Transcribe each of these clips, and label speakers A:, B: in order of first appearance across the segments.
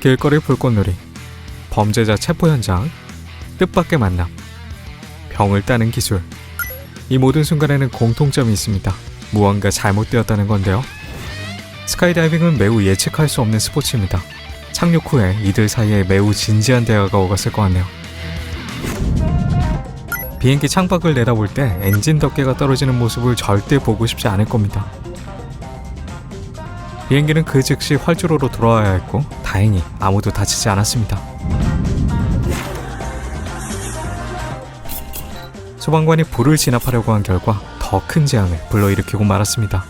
A: 길거리 불꽃놀이, 범죄자 체포 현장, 뜻밖의 만남, 병을 따는 기술. 이 모든 순간에는 공통점이 있습니다. 무언가 잘못되었다는 건데요. 스카이다이빙은 매우 예측할 수 없는 스포츠입니다. 착륙 후에 이들 사이에 매우 진지한 대화가 오갔을 것 같네요. 비행기 창밖을 내다볼 때 엔진 덮개가 떨어지는 모습을 절대 보고 싶지 않을 겁니다. 비행기는 그 즉시 활주로로 돌아와야 했고 다행히 아무도 다치지 않았습니다. 소방관이 불을 진압하려고 한 결과 더 큰 재앙을 불러일으키고 말았습니다.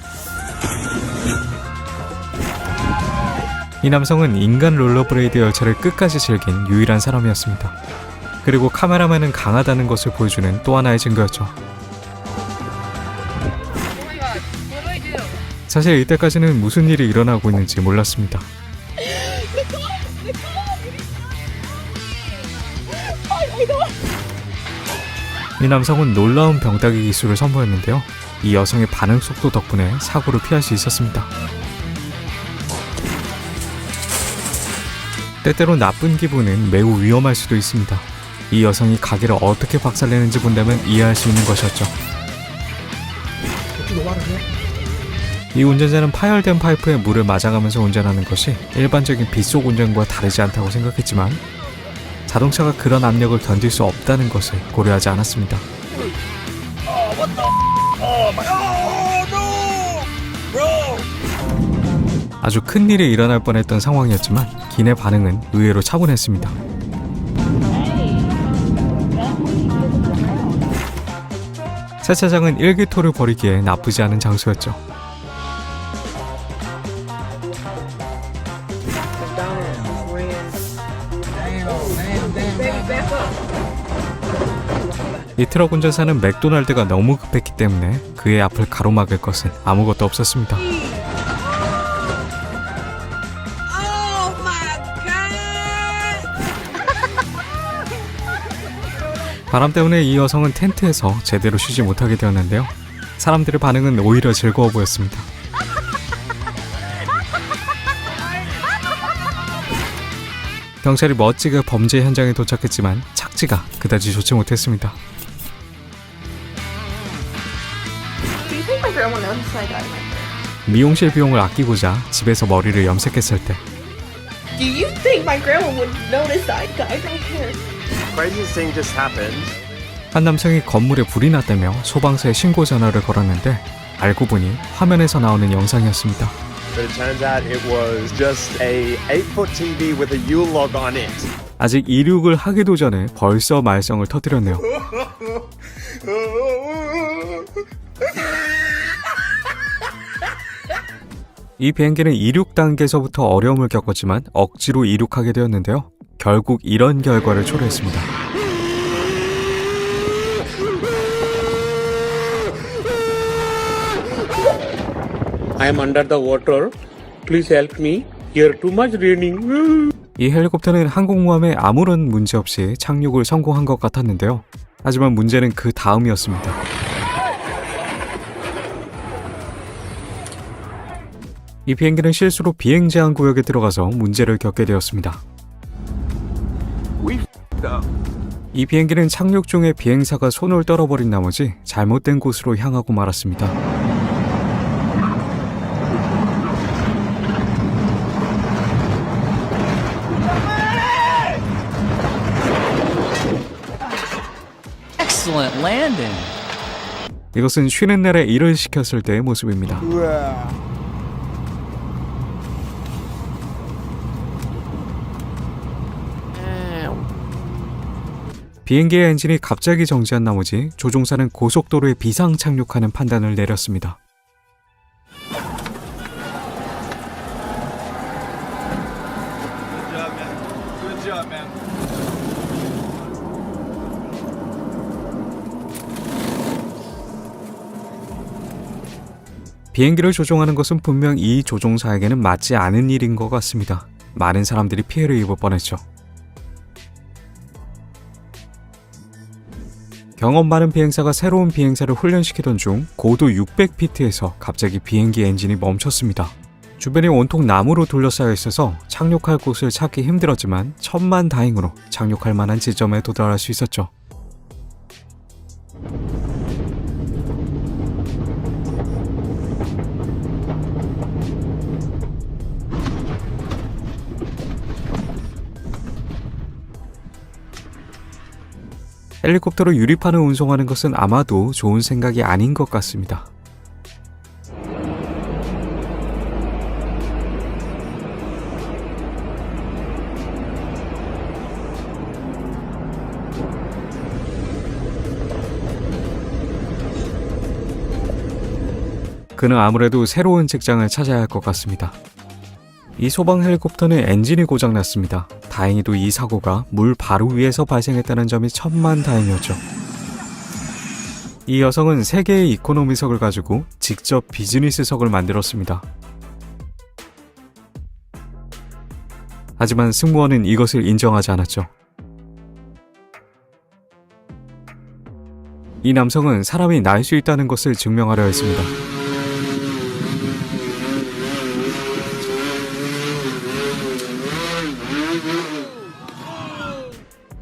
A: 이 남성은 인간 롤러브레이드 열차를 끝까지 즐긴 유일한 사람이었습니다. 그리고 카메라맨은 강하다는 것을 보여주는 또 하나의 증거였죠. 사실 이때까지는 무슨 일이 일어나고 있는지 몰랐습니다. 이 남성은 놀라운 병따기 기술을 선보였는데요. 이 여성의 반응 속도 덕분에 사고를 피할 수 있었습니다. 때때로 나쁜 기분은 매우 위험할 수도 있습니다. 이 여성이 가게를 어떻게 박살내는지 본다면 이해할 수 있는 것이었죠. 이 운전자는 파열된 파이프에 물을 맞아가면서 운전하는 것이 일반적인 빗속 운전과 다르지 않다고 생각했지만 자동차가 그런 압력을 견딜 수 없다는 것을 고려하지 않았습니다. 아주 큰 일이 일어날 뻔했던 상황이었지만 기내 반응은 의외로 차분했습니다. 세차장은 일기토를 벌이기에 나쁘지 않은 장소였죠. 이 트럭 운전사는 맥도날드가 너무 급했기 때문에 그의 앞을 가로막을 것은 아무것도 없었습니다.
B: Oh!
A: 바람 때문에 이 여성은 텐트에서 제대로 쉬지 못하게 되었는데요. 사람들의 반응은 오히려 즐거워 보였습니다. 경찰이 멋지게 범죄 현장에 도착했지만 착지가 그다지 좋지 못했습니다.
C: My hair?
A: 미용실 비용을 아끼고자 집에서 머리를 염색했을 때
C: Do you think my grandma would notice I dyed my hair?
D: Craziest thing just happened.
A: 한 남성이 건물에 불이 났다며 소방서에 신고 전화를 걸었는데 알고 보니 화면에서 나오는 영상이었습니다.
D: But it turns out it was just a 8-foot TV with a U-log on it.
A: 아직 이륙을 하기도 전에 벌써 말썽을 터뜨렸네요. 이 비행기는 이륙 단계에서부터 어려움을 겪었지만 억지로 이륙하게 되었는데요. 결국 이런 결과를 초래했습니다.
E: I am under the water. Please help me. Here too much raining.
A: 이 헬리콥터는 항공모함에 아무런 문제 없이 착륙을 성공한 것 같았는데요. 하지만 문제는 그 다음이었습니다. 이 비행기는 실수로 비행 제한 구역에 들어가서 문제를 겪게 되었습니다. 이 비행기는 착륙 중에 비행사가 손을 떨어버린 나머지 잘못된 곳으로 향하고 말았습니다.
F: Excellent landing.
A: 이것은 쉬는 날에 일을 시켰을 때의 모습입니다. 비행기의 엔진이 갑자기 정지한 나머지 조종사는 고속도로에 비상 착륙하는 판단을 내렸습니다. 비행기를 조종하는 것은 분명 이 조종사에게는 맞지 않은 일인 것 같습니다. 많은 사람들이 피해를 입을 뻔했죠. 경험 많은 비행사가 새로운 비행사를 훈련시키던 중 고도 600피트에서 갑자기 비행기 엔진이 멈췄습니다. 주변이 온통 나무로 둘러싸여 있어서 착륙할 곳을 찾기 힘들었지만 천만 다행으로 착륙할 만한 지점에 도달할 수 있었죠. 헬리콥터로 유리판을 운송하는 것은 아마도 좋은 생각이 아닌 것 같습니다. 그는 아무래도 새로운 직장을 찾아야 할 것 같습니다. 이 소방 헬리콥터는 엔진이 고장났습니다. 다행히도 이 사고가 물 바로 위에서 발생했다는 점이 천만 다행이었죠. 이 여성은 세 개의 이코노미석을 가지고 직접 비즈니스석을 만들었습니다. 하지만 승무원은 이것을 인정하지 않았죠. 이 남성은 사람이 날 수 있다는 것을 증명하려 했습니다.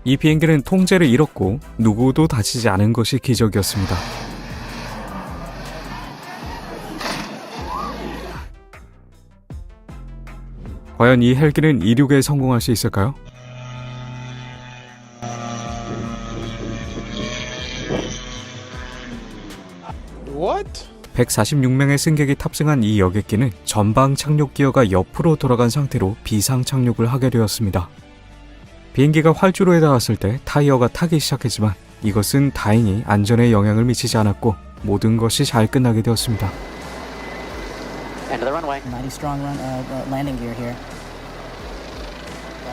A: 이 비행기는 통제를 잃었고 누구도 다치지 않은 것이 기적이었습니다. 과연 이 헬기는 이륙에 성공할 수 있을까요?
D: What?
A: 146명의 승객이 탑승한 이 여객기는 전방 착륙 기어가 옆으로 돌아간 상태로 비상 착륙을 하게 되었습니다. 비행기가 활주로에 닿았을 때 타이어가 타기 시작했지만 이것은 다행히 안전에 영향을 미치지 않았고 모든 것이 잘 끝나게 되었습니다.
F: End of the runway.
G: Mighty strong run, uh, uh, landing gear here.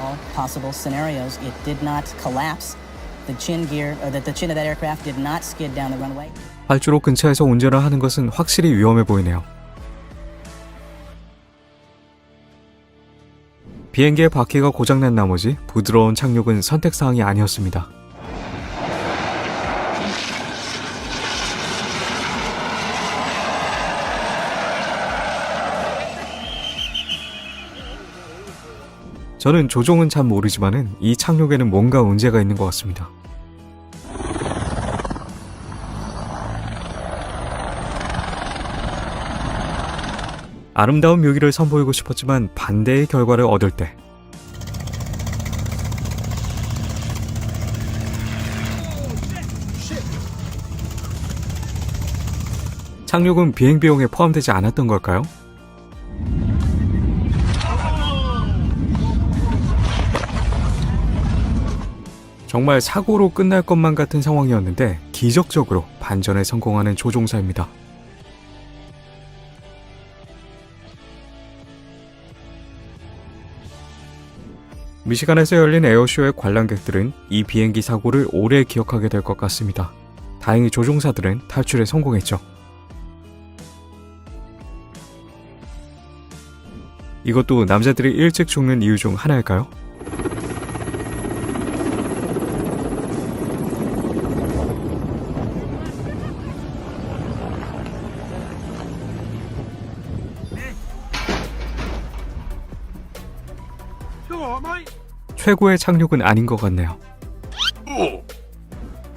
G: All possible scenarios. It did not collapse. The chin gear, or the, the chin of that aircraft did not skid down the runway.
A: 활주로 근처에서 운전을 하는 것은 확실히 위험해 보이네요. 비행기의 바퀴가 고장난 나머지 부드러운 착륙은 선택사항이 아니었습니다. 저는 조종은 잘 모르지만은 이 착륙에는 뭔가 문제가 있는 것 같습니다. 아름다운 묘기를 선보이고 싶었지만 반대의 결과를 얻을 때 착륙은 비행 비용에 포함되지 않았던 걸까요? 정말 사고로 끝날 것만 같은 상황이었는데 기적적으로 반전에 성공하는 조종사입니다. 미시간에서 열린 에어쇼의 관람객들은 이 비행기 사고를 오래 기억하게 될 것 같습니다. 다행히 조종사들은 탈출에 성공했죠. 이것도 남자들이 일찍 죽는 이유 중 하나일까요? 최고의 착륙은 아닌 것 같네요.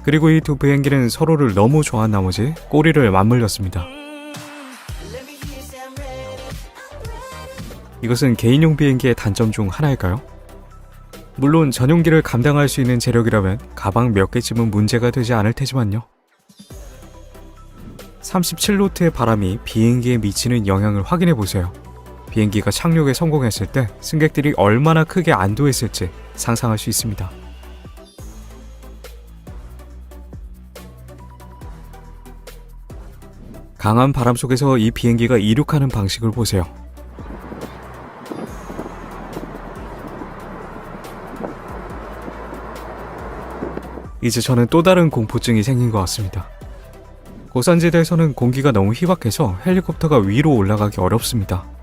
A: 그리고 이 두 비행기는 서로를 너무 좋아한 나머지 꼬리를 맞물렸습니다. 이것은 개인용 비행기의 단점 중 하나일까요? 물론 전용기를 감당할 수 있는 재력이라면 가방 몇 개쯤은 문제가 되지 않을 테지만요. 37노트의 바람이 비행기에 미치는 영향을 확인해 보세요. 비행기가 착륙에 성공했을 때 승객들이 얼마나 크게 안도했을지 상상할 수 있습니다. 강한 바람 속에서 이 비행기가 이륙하는 방식을 보세요. 이제 저는 또 다른 공포증이 생긴 것 같습니다. 고산지대에서는 공기가 너무 희박해서 헬리콥터가 위로 올라가기 어렵습니다.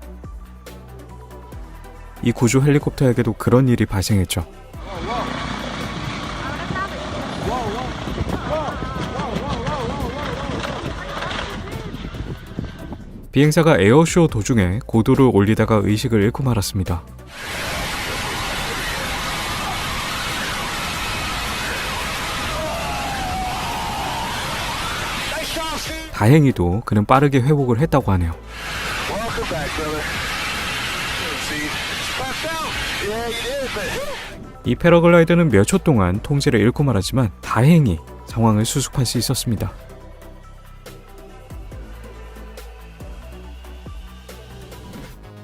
A: 이 구조 헬리콥터에게도 그런 일이 발생했죠. 비행사가 에어쇼 도중에 고도를 올리다가 의식을 잃고 말았습니다. 다행히도 그는 빠르게 회복을 했다고 하네요. 이 패러글라이더는 몇 초 동안 통제를 잃고 말았지만 다행히 상황을 수습할 수 있었습니다.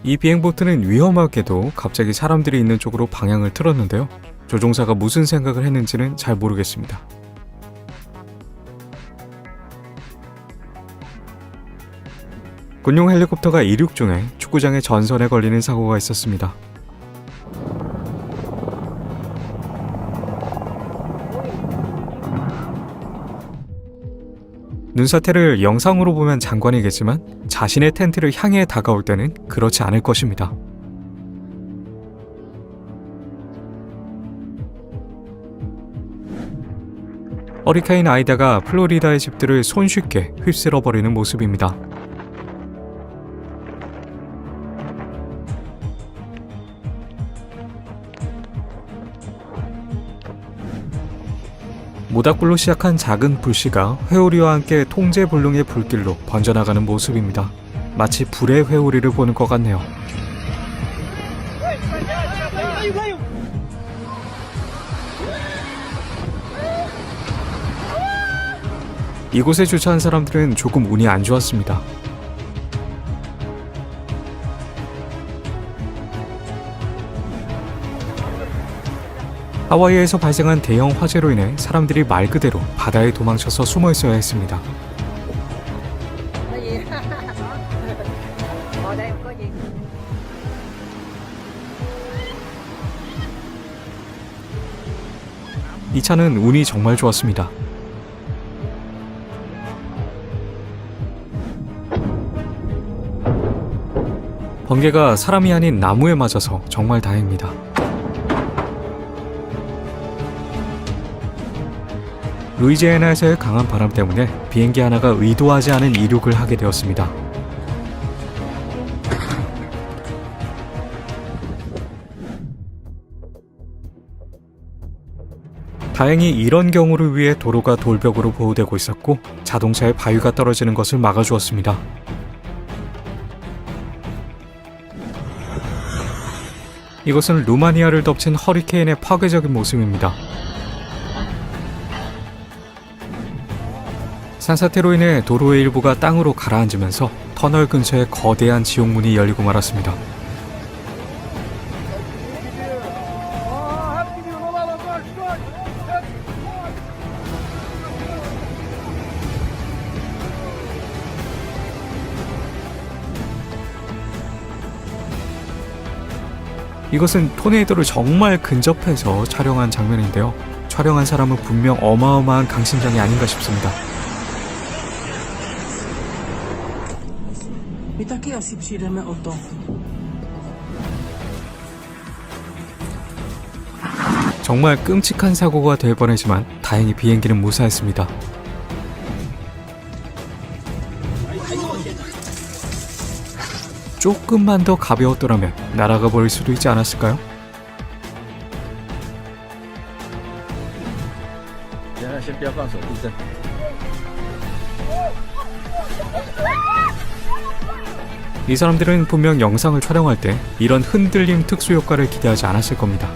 A: 이 비행보트는 위험하게도 갑자기 사람들이 있는 쪽으로 방향을 틀었는데요. 조종사가 무슨 생각을 했는지는 잘 모르겠습니다. 군용 헬리콥터가 이륙 중에 축구장의 전선에 걸리는 사고가 있었습니다. 눈사태를 영상으로 보면 장관이겠지만 자신의 텐트를 향해 다가올 때는 그렇지 않을 것입니다. 허리케인 아이다가 플로리다의 집들을 손쉽게 휩쓸어 버리는 모습입니다. 모닥불로 시작한 작은 불씨가 회오리와 함께 통제 불능의 불길로 번져나가는 모습입니다. 마치 불의 회오리를 보는 것 같네요. 이곳에 주차한 사람들은 조금 운이 안 좋았습니다. 하와이에서 발생한 대형 화재로 인해 사람들이 말 그대로 바다에 도망쳐서 숨어 있어야 했습니다. 이 차는 운이 정말 좋았습니다. 번개가 사람이 아닌 나무에 맞아서 정말 다행입니다. 루이지애나에서의 강한 바람 때문에 비행기 하나가 의도하지 않은 이륙을 하게 되었습니다. 다행히 이런 경우를 위해 도로가 돌벽으로 보호되고 있었고 자동차에 바위가 떨어지는 것을 막아주었습니다. 이것은 루마니아를 덮친 허리케인의 파괴적인 모습입니다. 산사태로 인해 도로의 일부가 땅으로 가라앉으면서 터널 근처에 거대한 지옥문이 열리고 말았습니다. 이것은 토네이도를 정말 근접해서 촬영한 장면인데요. 촬영한 사람은 분명 어마어마한 강심장이 아닌가 싶습니다.
B: Mitä kiasipsiidemme oto?
A: 정말 끔찍한 사고가 될 뻔했지만 다행히 비행기는 무사했습니다. 조금만 더 가벼웠더라면 날아가 버릴 수도 있지 않았을까요? 이 사람들은 분명 영상을 촬영할 때 이런 흔들림 특수 효과를 기대하지 않았을 겁니다.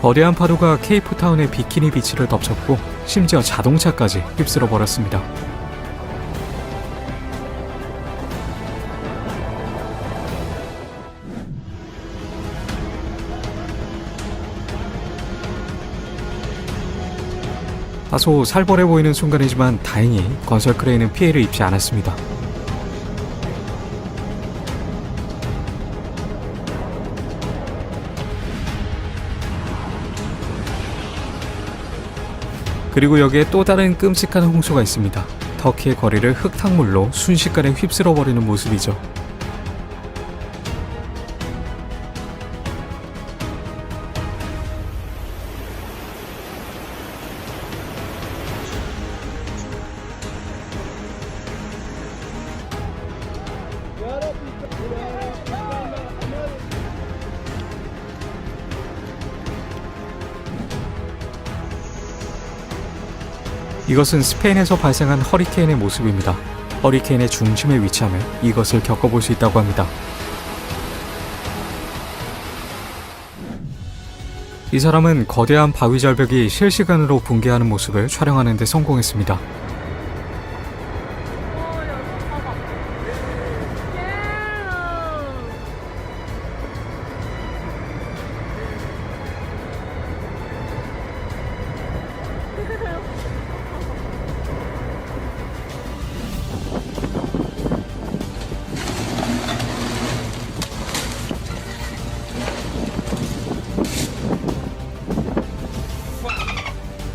A: 거대한 파도가 케이프타운의 비키니 비치를 덮쳤고 심지어 자동차까지 휩쓸어 버렸습니다. 다소 살벌해 보이는 순간이지만 다행히 건설 크레인은 피해를 입지 않았습니다. 그리고 여기에 또 다른 끔찍한 홍수가 있습니다. 터키의 거리를 흙탕물로 순식간에 휩쓸어 버리는 모습이죠. 이것은 스페인에서 발생한 허리케인의 모습입니다. 허리케인의 중심에 위치하며 이것을 겪어볼 수 있다고 합니다. 이 사람은 거대한 바위 절벽이 실시간으로 붕괴하는 모습을 촬영하는 데 성공했습니다.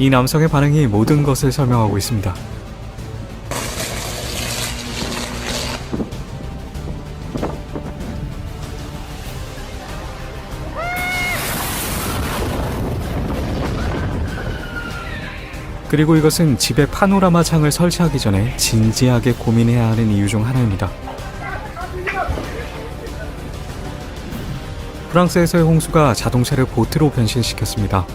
A: 이 남성의 반응이 모든 것을 설명하고 있습니다. 그리고 이것은 집에 파노라마 창을 설치하기 전에 진지하게 고민해야 하는 이유 중 하나입니다. 프랑스에서의 홍수가 자동차를 보트로 변신시켰습니다.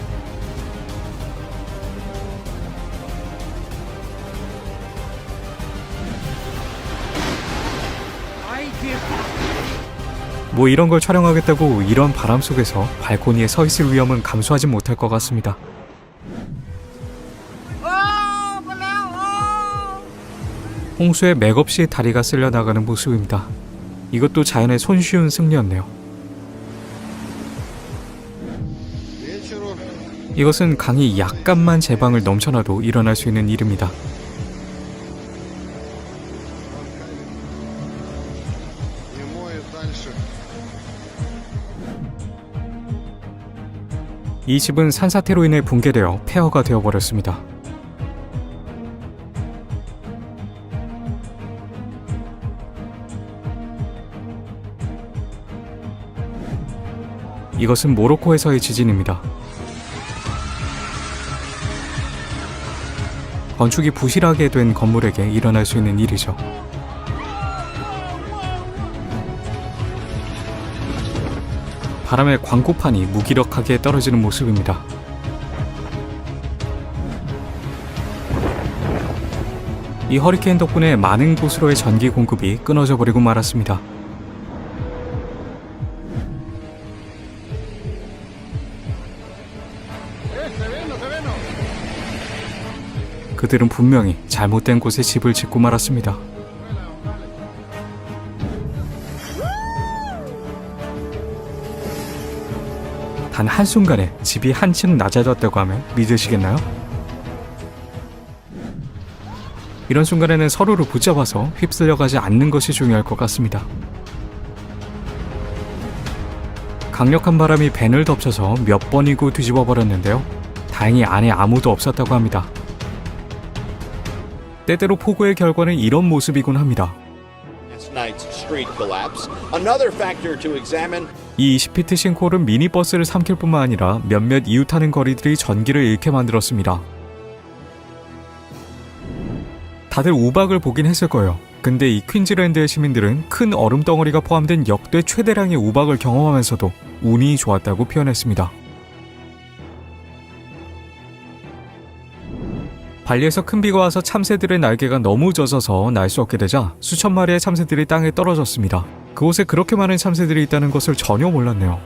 A: 뭐 이런 걸 촬영하겠다고 이런 바람 속에서 발코니에 서 있을 위험은 감수하지 못할 것 같습니다. 홍수에 맥없이 다리가 쓸려 나가는 모습입니다. 이것도 자연의 손쉬운 승리였네요. 이것은 강이 약간만 제방을 넘쳐나도 일어날 수 있는 일입니다. 이 집은 산사태로 인해 붕괴되어 폐허가 되어버렸습니다. 이것은 모로코에서의 지진입니다. 건축이 부실하게 된 건물에게 일어날 수 있는 일이죠. 바람에 광고판이 무기력하게 떨어지는 모습입니다. 이 허리케인 덕분에 많은 곳으로의 전기 공급이 끊어져 버리고 말았습니다. 그들은 분명히 잘못된 곳에 집을 짓고 말았습니다. 단 한순간에 집이 한층 낮아졌다고 하면 믿으시겠나요? 이런 순간에는 서로를 붙잡아서 휩쓸려가지 않는 것이 중요할 것 같습니다. 강력한 바람이 밴을 덮쳐서 몇 번이고 뒤집어 버렸는데요. 다행히 안에 아무도 없었다고 합니다. 때때로 폭우의 결과는 이런 모습이곤 합니다. 이 20피트 싱크홀은 미니버스를 삼킬 뿐만 아니라 몇몇 이웃하는 거리들이 전기를 잃게 만들었습니다. 다들 우박을 보긴 했을 거예요. 근데 이 퀸즈랜드의 시민들은 큰 얼음 덩어리가 포함된 역대 최대량의 우박을 경험하면서도 운이 좋았다고 표현했습니다. 발리에서 큰 비가 와서 참새들의 날개가 너무 젖어서 날 수 없게 되자 수천 마리의 참새들이 땅에 떨어졌습니다. 그곳에 그렇게 많은 참새들이 있다는 것을 전혀 몰랐네요.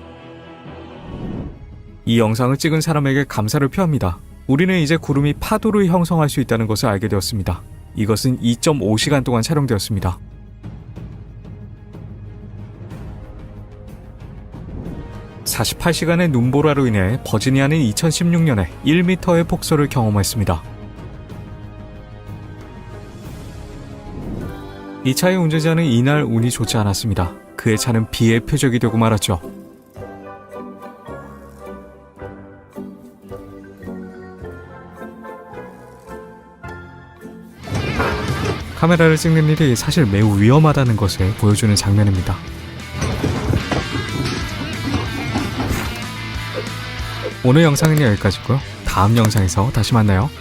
A: 이 영상을 찍은 사람에게 감사를 표합니다. 우리는 이제 구름이 파도를 형성할 수 있다는 것을 알게 되었습니다. 이것은 2.5시간 동안 촬영되었습니다. (48시간의) 눈보라로 인해 버지니아는 2016년에 1m의 폭설을 경험했습니다. 이 차의 운전자는 이날 운이 좋지 않았습니다. 그의 차는 비의 표적이 되고 말았죠. 카메라를 찍는 일이 사실 매우 위험하다는 것을 보여주는 장면입니다. 오늘 영상은 여기까지고요. 다음 영상에서 다시 만나요.